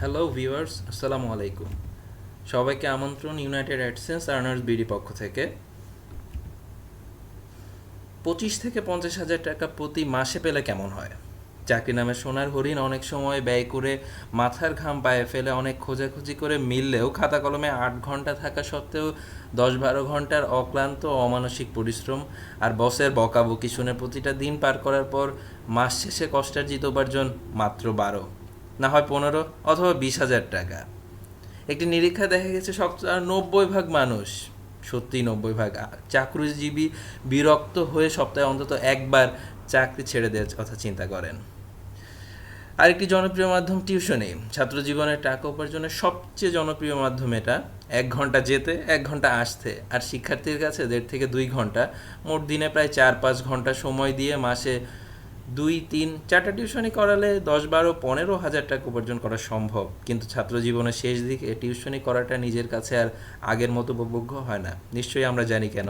Hello viewers আসসালামু আলাইকুম সবাইকে আমন্ত্রণ ইউনাইটেড অ্যাডসেন্স আর্নার্স বিডি পক্ষ থেকে। পঁচিশ থেকে পঞ্চাশ হাজার টাকা প্রতি মাসে পেলে কেমন হয়? চাকরি নামে সোনার হরিণ অনেক সময় ব্যয় করে মাথার ঘাম পায়ে ফেলে, অনেক খোঁজাখুঁজি করে মিললেও খাতা কলমে আট ঘণ্টা থাকা সত্ত্বেও দশ বারো ঘণ্টার অক্লান্ত অমানসিক পরিশ্রম আর বসের বকাবকি শুনে প্রতিটা দিন পার করার পর মাস শেষে কষ্টার্জিত উপার্জন মাত্র বারো। না হয় পনেরো অথবা বিশ হাজার টাকা। একটি নিরীক্ষা দেখা গেছে সব নব্বই ভাগ মানুষ সত্যি নব্বই ভাগ চাকরিজীবী বিরক্ত হয়ে সপ্তাহে অন্তত একবার চাকরি ছেড়ে দেওয়ার কথা চিন্তা করেন। আরেকটি জনপ্রিয় মাধ্যম টিউশনি। ছাত্র জীবনের টাকা উপার্জনের সবচেয়ে জনপ্রিয় মাধ্যম এটা। এক ঘণ্টা যেতে, এক ঘণ্টা আসতে। আর শিক্ষার্থীর কাছে দেড় থেকে দুই ঘণ্টা। মোট দিনে প্রায় চার পাঁচ ঘণ্টা সময় দিয়ে মাসে দুই, তিন, চারটা টিউশনি করালে দশ, বারো, পনেরো হাজার টাকা উপার্জন করা সম্ভব। কিন্তু ছাত্র জীবনের শেষ দিকে টিউশনি করাটা নিজের কাছে আর আগের মতো উপভোগ্য হয় না। নিশ্চয়ই আমরা জানি কেন?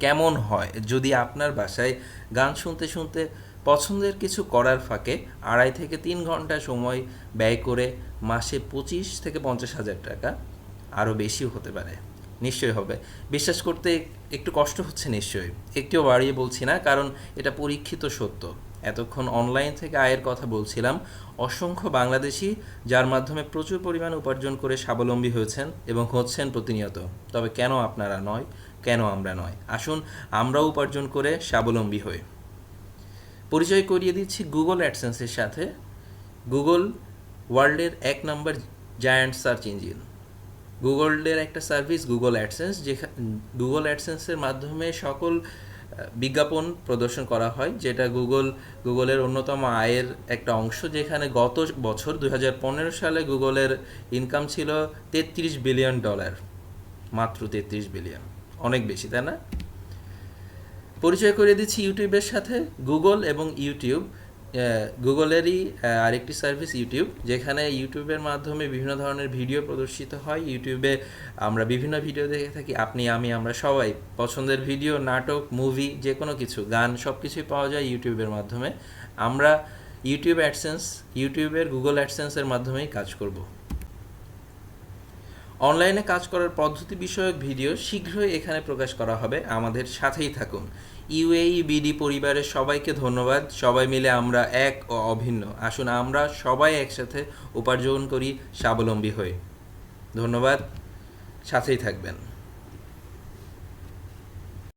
কেমন হয়? যদি আপনার বাসায় গান শুনতে শুনতে পছন্দের কিছু করার ফাঁকে আড়াই থেকে তিন ঘণ্টা সময় ব্যয় করে মাসে পঁচিশ থেকে পঞ্চাশ হাজার টাকা, আরও বেশিও হতে পারে। নিশ্চয়ই হবে। বিশ্বাস করতে একটু কষ্ট হচ্ছে নিশ্চয়ই। একটিও বাড়িয়ে বলছি না, কারণ এটা পরীক্ষিত সত্য। এতক্ষণ অনলাইন থেকে আয়ের কথা বলছিলাম, অসংখ্য বাংলাদেশি যার মাধ্যমে প্রচুর পরিমাণ উপার্জন করে স্বাবলম্বী হয়েছেন এবং হচ্ছেন প্রতিনিয়ত। তবে কেন আপনারা নয়, কেন আমরা নয়? আসুন আমরাও উপার্জন করে স্বাবলম্বী হই। পরিচয় করিয়ে দিচ্ছি গুগল অ্যাডসেন্সের সাথে। গুগল ওয়ার্ল্ডের এক নম্বর জায়ান্ট সার্চ ইঞ্জিন গুগলের একটা সার্ভিস, গুগল অ্যাডসেন্স যেখানে গুগল অ্যাডসেন্সের মাধ্যমে সকল বিজ্ঞাপন প্রদর্শন করা হয়, যেটা গুগল, গুগলের অন্যতম আয়ের একটা অংশ, যেখানে গত বছর দু হাজার পনেরো সালে গুগলের ইনকাম ছিল তেত্রিশ বিলিয়ন ডলার মাত্র তেত্রিশ বিলিয়ন অনেক বেশি, তাই না? পরিচয় করে দিচ্ছি ইউটিউবের সাথে, গুগল এবং ইউটিউব। গুগলেরই আরেকটি সার্ভিস ইউটিউব যেখানে ইউটিউবের মাধ্যমে বিভিন্ন ধরনের ভিডিও প্রদর্শিত হয়। ইউটিউবে আমরা বিভিন্ন ভিডিও দেখে থাকি। আপনি, আমি, আমরা সবাই পছন্দের ভিডিও নাটক মুভি যে কোনো কিছু, গান সব কিছুই পাওয়া যায় ইউটিউবের মাধ্যমে। আমরা ইউটিউব অ্যাডসেন্স ইউটিউবের গুগল অ্যাডসেন্সের মাধ্যমেই কাজ করব। অনলাইনে কাজ করার পদ্ধতি বিষয়ক ভিডিও শীঘ্রই এখানে প্রকাশ করা হবে। আমাদের সাথেই থাকুন। ইউএই, বিডি পরিবারের সবাইকে ধন্যবাদ। সবাই মিলে আমরা এক ও অভিন্ন। আসুন আমরা সবাই একসাথে উপার্জন করি স্বাবলম্বী হয়ে ধন্যবাদ। সাথেই থাকবেন।